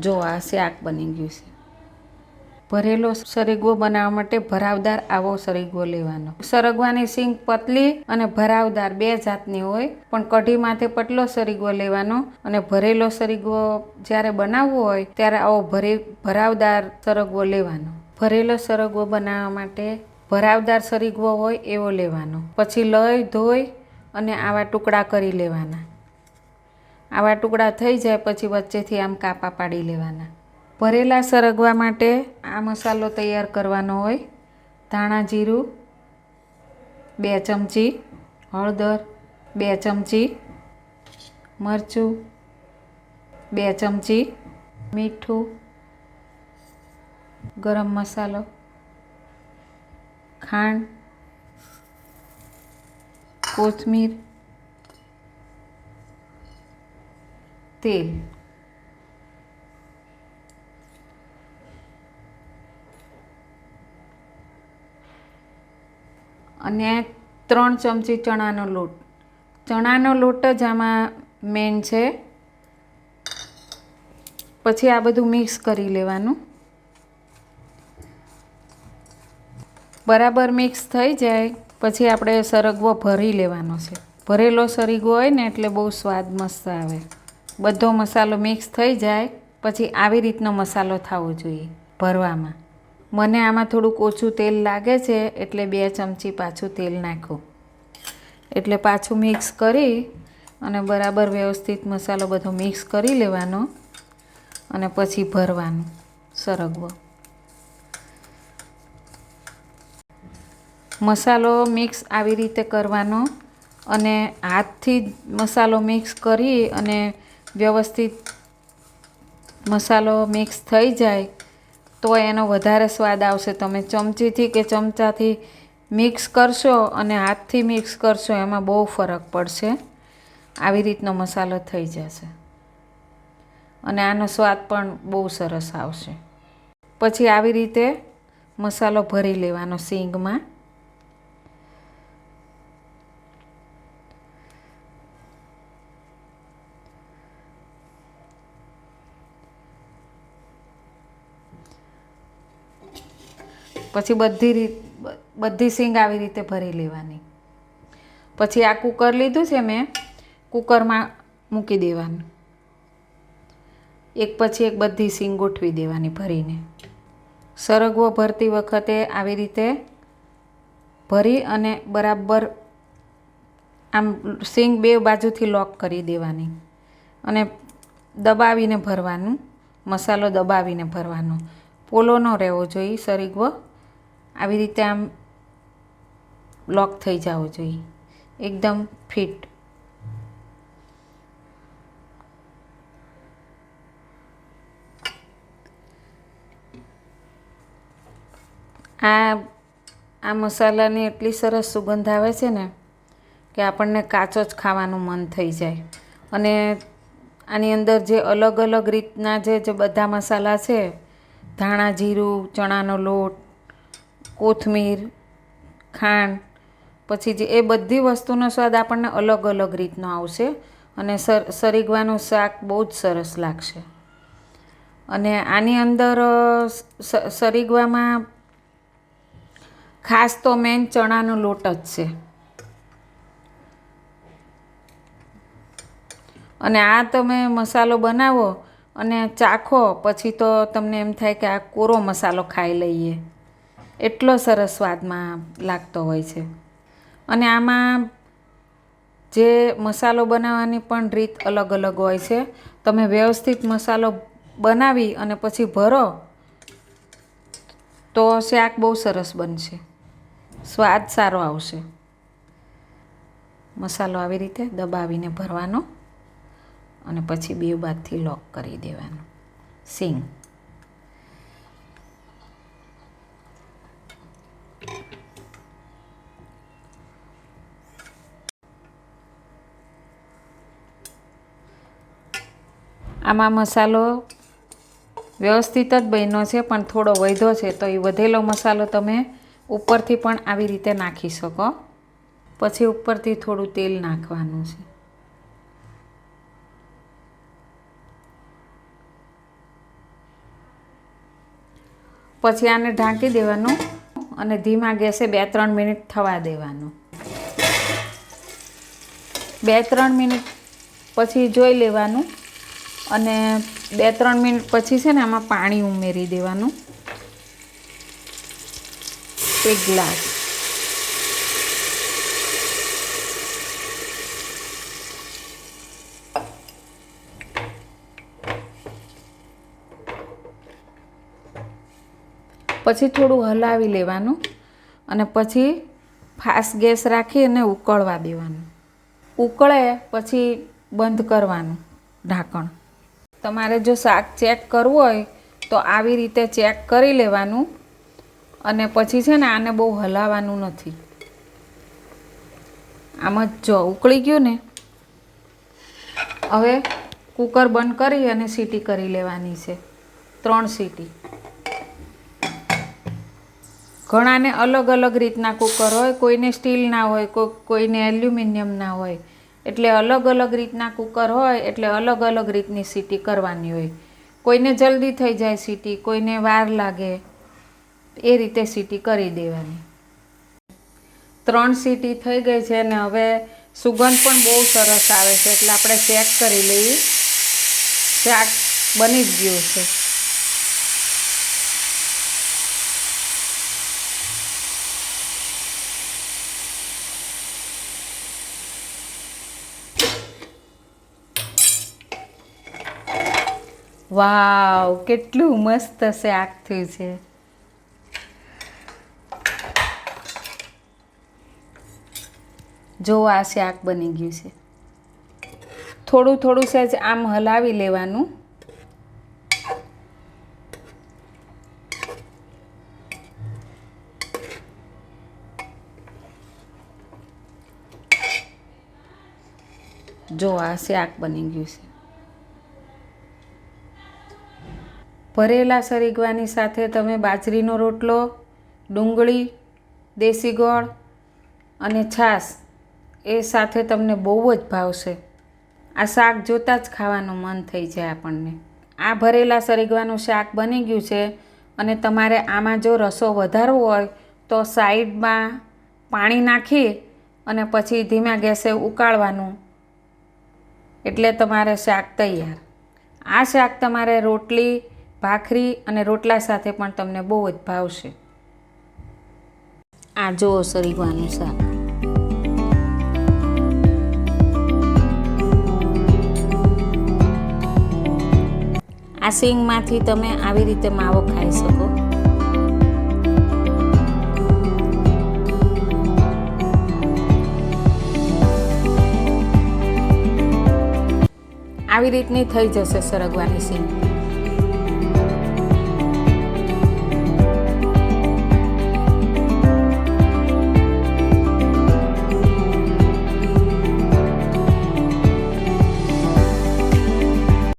જો આ શાક બની ગયું છે. ભરેલો સરગવો બનાવવા માટે ભરાવદાર આવો સરગવો લેવાનો. સરગવાની સિંગ પતલી અને ભરાવદાર બે જાતની હોય, પણ કઢી માથે પતલો સરગવો લેવાનો અને ભરેલો સરગવો જ્યારે બનાવવો હોય, ત્યારે આવો ભરે, ભરાવદાર સરગવો લેવાનો. ભરેલો સરગવો બનાવવા માટે ભરાવદાર સરગવો હોય એવો લેવાનો. પછી લઈ, ધોઈ અને આવા ટુકડા કરી લેવાના. આવા ટુકડા થઈ જાય પછી વચ્ચેથી આમ કાપા પાડી લેવાના. ભરેલા સરગવા માટે આ મસાલો તૈયાર કરવાનો હોય. ધાણા જીરું, બે ચમચી હળદર, બે ચમચી મરચું, બે ચમચી મીઠું, ગરમ મસાલો, ખાંડ, કોથમીર તેલ. અને ત્રણ ચમચી ચણાનો લોટ. ચણાનો લોટ જ આમાં મેન છે. પછી આ બધું મિક્સ કરી લેવાનું. બરાબર મિક્સ થઈ જાય. પછી આપણે સરગવો ભરી લેવાનો છે. ભરેલો સરગવો હોય ને એટલે બહુ સ્વાદ મસ્ત આવે. બધો મસાલો મિક્સ થઈ જાય, પછી આવી રીતનો મસાલો થવો જોઈએ ભરવામાં. મને આમાં થોડુંક ઓછું તેલ લાગે છે, એટલે બે ચમચી પાછું તેલ નાખું. એટલે પાછું મિક્સ કરી અને બરાબર વ્યવસ્થિત મસાલો બધો મિક્સ કરી લેવાનો અને પછી ભરવાનું સરગવો. મસાલો મિક્સ આવી રીતે કરવાનો અને હાથથી મસાલો મિક્સ કરી અને વ્યવસ્થિત મસાલો મિક્સ થઈ જાય, તો એનો વધારે સ્વાદ આવશે. તમે ચમચીથી કે ચમચાથી મિક્સ કરશો અને હાથથી મિક્સ કરશો, એમાં બહુ ફરક પડશે. આવી રીતનો મસાલો થઈ જશે. અને આનો સ્વાદ પણ બહુ સરસ આવશે. પછી આવી રીતે મસાલો ભરી લેવાનો સીંગમાં. પછી બધી રીત, બધી સિંગ આવી રીતે ભરી લેવાની. પછી આ કુકર લીધું છે મેં, કુકરમાં મૂકી દેવાનું. એક પછી એક બધી સિંગ ગોઠવી દેવાની ભરીને. સરગવો ભરતી વખતે આવી રીતે ભરી અને બરાબર આમ સિંગ બે બાજુથી લોક કરી દેવાની. અને દબાવીને ભરવાનું, મસાલો દબાવીને ભરવાનો. પોલો ન રહેવો જોઈએ, સરગવો આવી રીતે આમ લોક થઈ જવો જોઈએ. એકદમ ફિટ આ આ મસાલાની એટલી સરસ સુગંધ આવે છે ને કે આપણને કાચો જ ખાવાનું મન થઈ જાય. અને આની અંદર જે અલગ અલગ રીતના જે બધા મસાલા છે, ધાણા જીરું, ચણાનો લોટ કોથમીર, ખાંડ, પછી જે એ બધી વસ્તુનો સ્વાદ આપણને અલગ અલગ રીતનો આવશે અને સર, સરીગવાનું શાક બહુ જ સરસ લાગશે. અને આની અંદર સરીગવામાં ખાસ તો મેન ચણાનો લોટ જ છે. અને આ તમે મસાલો બનાવો અને ચાખો, પછી તો તમને એમ થાય કે આ કોરો મસાલો ખાઈ લઈએ. એટલો સરસ સ્વાદમાં લાગતો હોય છે. અને આમાં જે મસાલો બનાવવાની પણ રીત અલગ અલગ હોય છે. તમે વ્યવસ્થિત મસાલો બનાવી અને પછી ભરો, તો શાક બહુ સરસ બનશે. સ્વાદ સારો આવશે. મસાલો આવી રીતે દબાવીને ભરવાનો અને પછી બે બાદથી લોક કરી દેવાનું. સિંગ. આમાં મસાલો વ્યવસ્થિત જ બન્યો છે, પણ થોડો વધ્યો છે, તો એ વધેલો મસાલો તમે ઉપરથી પણ આવી રીતે નાખી શકો. પછી ઉપરથી થોડું તેલ નાખવાનું છે. પછી આને ઢાંકી દેવાનું અને ધીમા ગેસે બે ત્રણ મિનિટ થવા દેવાનું. બે ત્રણ મિનિટ પછી જોઈ લેવાનું. અને બે, ત્રણ મિનિટ પછી છે ને આમાં પાણી ઉમેરી દેવાનું. એક ગ્લાસ. પછી થોડું હલાવી લેવાનું અને પછી ફાસ્ટ ગેસ રાખી અને ઉકળવા દેવાનું. ઉકળે પછી બંધ કરવાનું ઢાંકણ. તમારે જો શાક ચેક કરવું હોય, તો આવી રીતે ચેક કરી લેવાનું. અને પછી છે ને આને બહુ હલાવવાનું નથી. આમ જ જો ઉકળી ગયું ને, હવે કુકર બંધ કરી અને સીટી કરી લેવાની છે. ત્રણ સીટી. ઘણાને અલગ અલગ રીતના કુકર હોય, કોઈને સ્ટીલના હોય કોઈ કોઈને એલ્યુમિનિયમના હોય. એટલે અલગ અલગ રીતના કુકર હોય એટલે અલગ અલગ રીતની સીટી કરવાની હોય. કોઈને જલ્દી થઈ જાય સીટી, કોઈને વાર લાગે, એ રીતે સીટી કરી દેવાની. ત્રણ સીટી થઈ ગઈ છે ને હવે સુગંધ પણ બહુ સરસ આવે છે, એટલે આપણે ચેક કરી લઈએ. શાક બની જ ગયું છે. વાવ, કેટલું મસ્ત શાક થયું છે. જો આ શાક બની ગયું છે. થોડું થોડું સહેજ આમ હલાવી લેવાનું. જો આ શાક બની ગયું છે. ભરેલા સરીગવાની સાથે તમે બાજરીનો રોટલો, ડુંગળી, દેશી ગોળ અને છાશ એ સાથે તમને બહુ જ ભાવશે. આ શાક જોતાં જ ખાવાનું મન થઈ જાય આપણને. આ ભરેલા સરીગવાનું શાક બની ગયું છે અને તમારે આમાં જો રસો વધારવો હોય તો સાઈડમાં પાણી નાખી અને પછી ધીમા ગેસે ઉકાળવાનું. એટલે તમારે શાક તૈયાર. આ શાક તમારે રોટલી ભાખરી અને રોટલા સાથે પણ તમને બહુ જ ભાવશે. આ જુઓ સરીગવાનું શાક. આ સિંગમાંથી તમે આવી રીતે માવો ખાઈ શકો. આવી રીતની થઈ જશે સરગવાની સિંગ